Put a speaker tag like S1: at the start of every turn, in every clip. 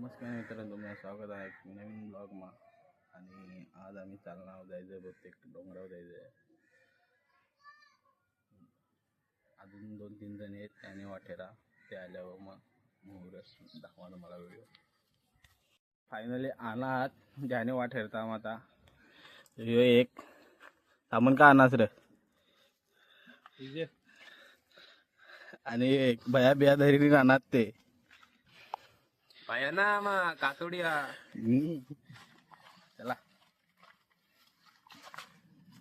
S1: नमस्कार मित्रांनो तुम्हाला स्वागत आहे एक नवीन ब्लॉगमा आणि आज आम्ही चालणार जायचं बहुतेक डोंगरावर जायचं आहे अजून दोन तीन जण आहेत आणि वाटेरा ते आल्यावर मग मुहूर्त दाखवा मला व्हिडिओ फायनली आणात ज्याने वाटेरता मग आता. ह्यो एक. थांबून का आणाच रे? आणि एक भया बिया धरी राहणार ते.
S2: ना मग कातोडिया.
S1: चला.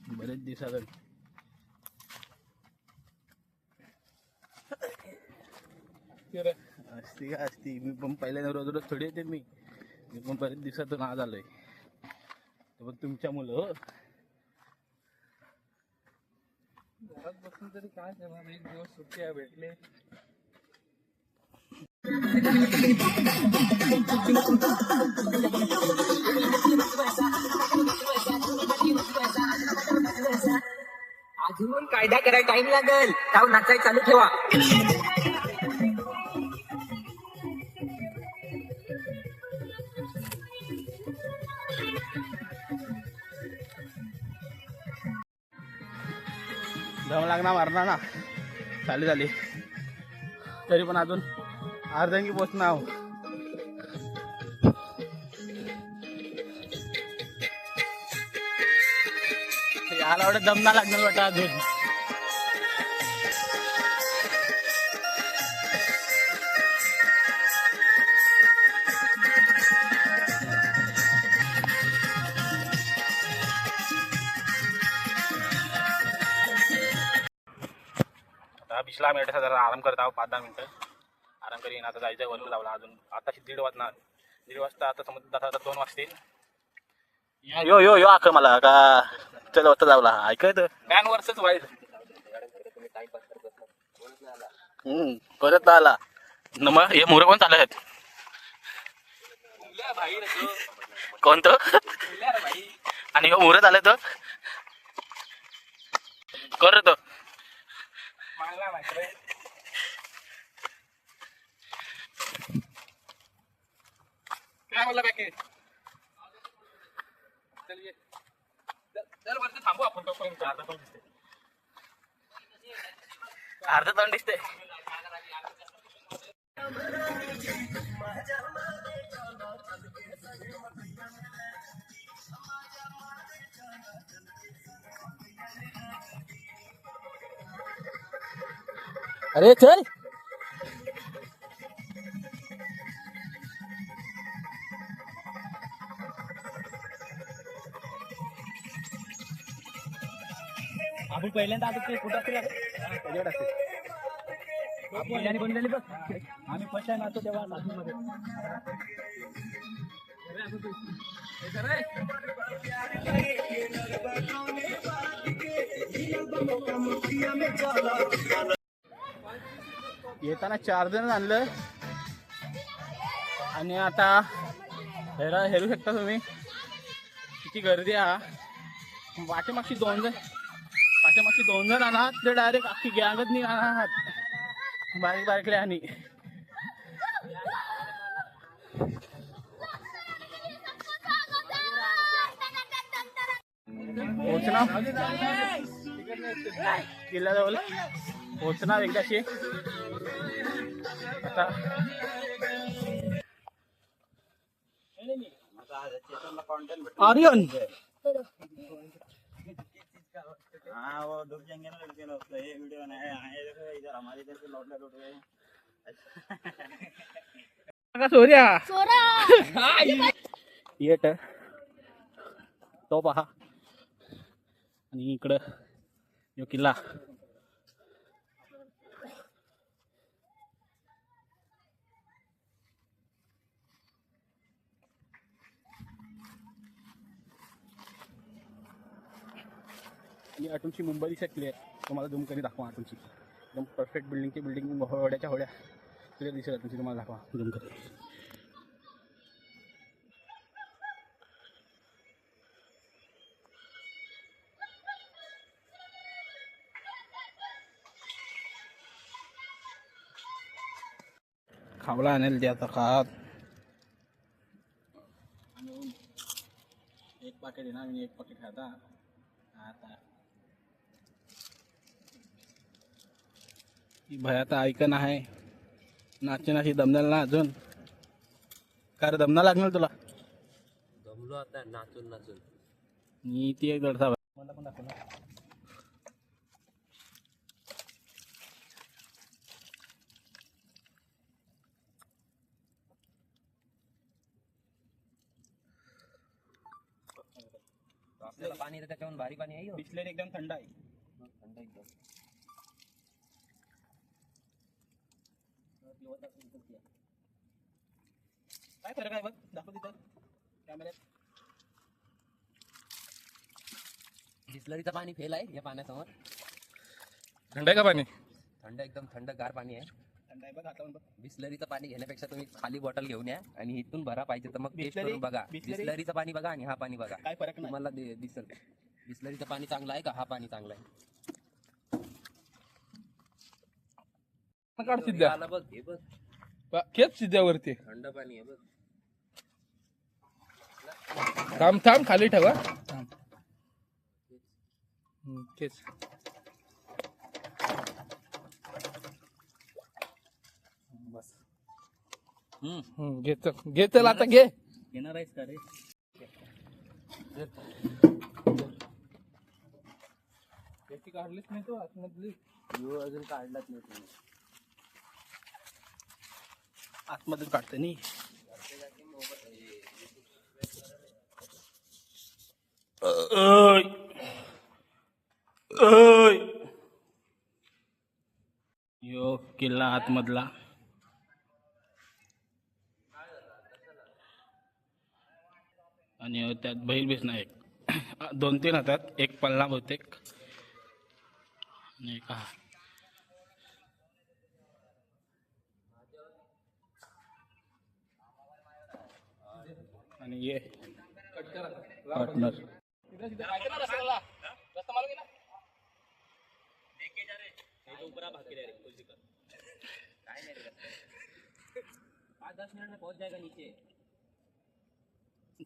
S1: बरेच दिवसात असती का असती. मी पण पहिल्यांदा रोज रोज थोडी येते मी. मी पण बरेच दिवसातून आज आलोय तर पण तुमच्या मुलं हो.
S2: घरात बसून तरी काय करणार? एक दिवस सुट्टी आहे भेटले.
S3: अजून कायदा करायला टाइम लागेल. ताव नाचाय चालू ठेवा.
S1: दम लागणार मारणार ना. चालू झाली. तरी पण अजून अर्ध्यांगी पोचणार आहो. याला एवढं दम ना लागणार वाटतं अजून आता बिसला मिनिटं जरा आराम करत आहोत पाच दहा मिनिटं आराम करीन. आता जायचं वरती लावला अजून. आता दीड वाजणार. दीड वाजता आता समज आता आता दोन वाजतील. यो यो यो आक मला. का चल वाजता जावला ऐकायचं फॅन वरच व्हायचं हम्म परत आला. न मग हे मोर कोण चालत आहेत? कोणतं? आणि हो मोरत आलं तर? कर तो.
S2: काय म्हणलं बाकी थांबू आपण तोपर्यंत अर्धा दिसते
S1: अर्ध तोंड दिसते अरे चल. पहिल्यांदा आता ते कुठं असतील त्याच्याकडे असते बंद झाली बघ आम्ही फर्स्ट टाइम आलो तेव्हा लातूरमध्ये येताना चार जण आणलं. आणि आता हेरा हेरू शकता तुम्ही. किती गर्दी आहे वाटेमागची दोन जण. पाठीमागची दोन जण आहात ते डायरेक्ट अख्खी गँगच नाही आहात. बारीक बारीकले आणि. पोचना किल्ल्याजवळ. पोचणार एकदाशी आता. आर्यन!
S4: हाँ वो डूब जाएंगे ना लड़के लोग तो ये वीडियो देखो इधर हमारी इधर से लौट लौट गए
S1: का सूर्या।
S5: सोरा
S1: येट तो पहा। आणि इकडं यो किल्ला. आणि अटूनची मुंबई दिसत क्लिअर तुम्हाला झूम करी दाखवा अटूनची एकदम परफेक्ट बिल्डिंगची बिल्डिंग होड्याच्या होड्या क्लिअर दिसेल अटूनची तुम्हाला दाखवा. झूम करी. खावला आणेल ते आता खात. एक पाकिट येणार मी एक पाकिट खाता आता ही भयाता ऐकन आहे नाचे नाची दमदाल ना अजून. काय दमना लागणार तुला?
S6: दमलो आता नाचून नाचून.
S1: मी ती एक दडसा मला पण दाखव ना.
S6: आपल्याला पाणी येतं त्याच्याहून भारी पाणी आहे हो.
S1: बिस्लेरी एकदम थंड आहे.
S6: थंड एकदम
S1: काय फरक आहे बघ दाखव तिथं कॅमेऱ्यात
S6: बिस्लरीचं पाणी फेल आहे या पाण्यासमोर.
S2: थंड आहे का पाणी?
S6: थंड एकदम थंड गार पाणी आहे.
S1: थंड आहे बघ बघ.
S6: बिस्लरीचं पाणी घेण्यापेक्षा तुम्ही खाली बॉटल घेऊन या आणि इथून भरा पाहिजे तर मग टेस्ट
S1: बिसलरी-
S6: करून बघा.
S1: बिसलरी-
S6: बिस्लरीचं पाणी बघा आणि हा पाणी बघा.
S1: काय फरक नाही.
S6: तुम्हाला दि- दिसल. बिस्लरीचं पाणी चांगलं आहे का? हा पाणी चांगलं आहे.
S2: काढ सिद्ध्या.
S6: आला बघ हे बघ.
S2: बा- खेच सिद्ध्यावरती.
S6: थंड पाणी आहे बघ.
S2: थांब थांब खाली ठेवा. तेच.
S1: बस.
S2: हम्म, घे चल. घे चल आता घे.
S1: येणार आहेस का रे?
S2: त्याची काढलीच नाही तो आतमधली.
S6: अजून काढलाच नाही तुम्ही
S1: आतमध्ये काढते नी. यो किल्ला आतमधला. आणि त्यात बैल बीस नाही एक दोन तीन हातात एक पल्ला बहुतेक. आणि एक हा. आणि ये. पार्टनर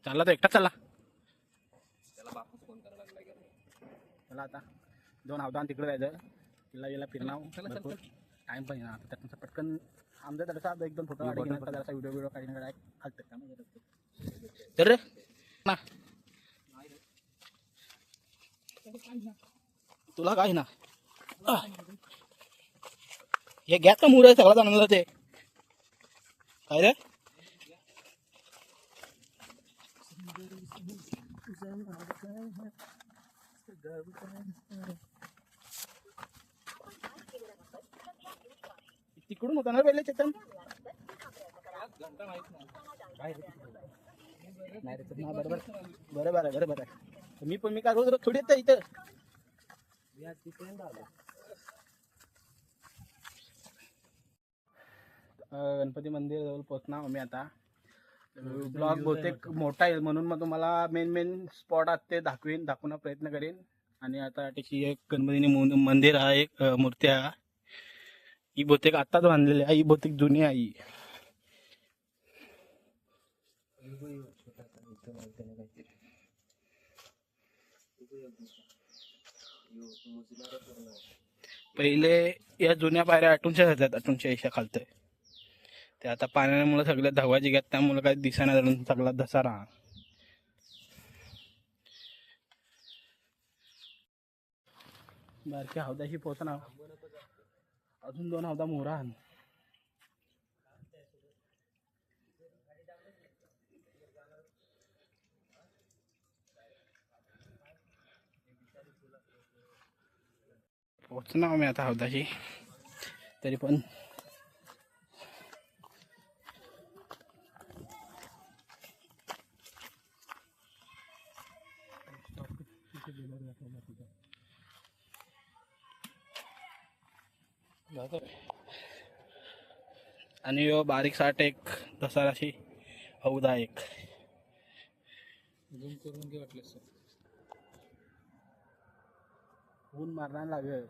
S1: चालला तर एकटा चालला.
S6: त्याला बापूस फोन करायला
S1: चला आता. दोन हवदान तिकडे जायचं. तिला गेला फिरणं भरपूर टाइम पण येणार. त्यातून पटकन आमच्या तडसा एक दोन फोटो काढून जरासा व्हिडिओ व्हिडिओ काढून काय खालतं तर ना. तुला काय ना? हे घ्या का मुर आहे सगळा जाणलं ते? काय रे? तिकडून होता ना पहिले चेतन नाही रे, हा, बरोबर बरोबर आहे बरोबर आहे. मी पण मी काय रोज रोज थोडी येत इथं. गणपती मंदिर जवळ पोहोचणार मी आता. ब्लॉग बहुतेक मोठा आहे म्हणून मग तुम्हाला मेन मेन स्पॉट आहेत ते दाखवीन दाखवण्याचा प्रयत्न करेन. आणि आता त्याची एक गणपतीने मंदिर आहे एक मूर्ती आहे. ही बहुतेक आताच बांधलेली आहे ही बहुतेक जुनी आहे ही. पहिले या जुन्या पायऱ्या अटूनच्या जातात अटूनच्या ऐशा खालत ते आता पाण्यामुळे सगळ्या धवाची घेत त्यामुळे काही दिसाना धरून सगळा धसारा. बारक्या हौदाशी पोहोचणार अजून दोन हौदा मोहरा आण. पोहोचणार मी आता हौदाशी तरी पण आणि यो बारीक साठ एक दसाराशी हौदा एक
S2: करून घे वाटलं
S1: ऊन मारणार लागेल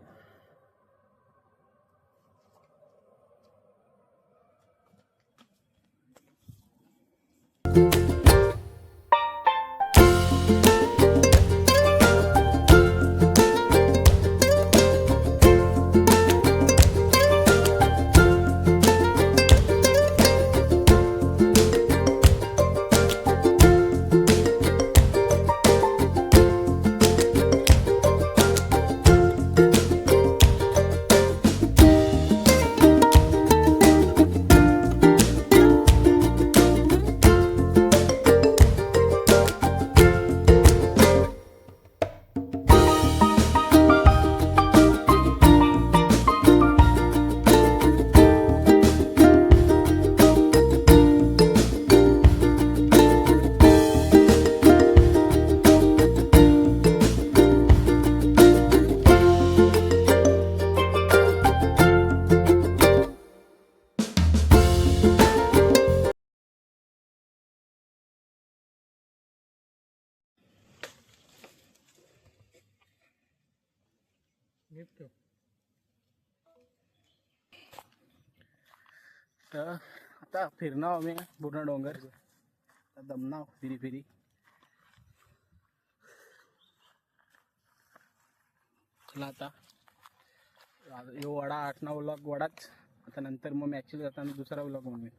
S1: तर आता फिरणार आम्ही पूर्ण डोंगर. आता फिरी फिरी. चला आता. यो वडा आठ नऊ व्लॉग वडाच. आता नंतर मग मॅचेस जाताना दुसरा व्लॉग म्हणून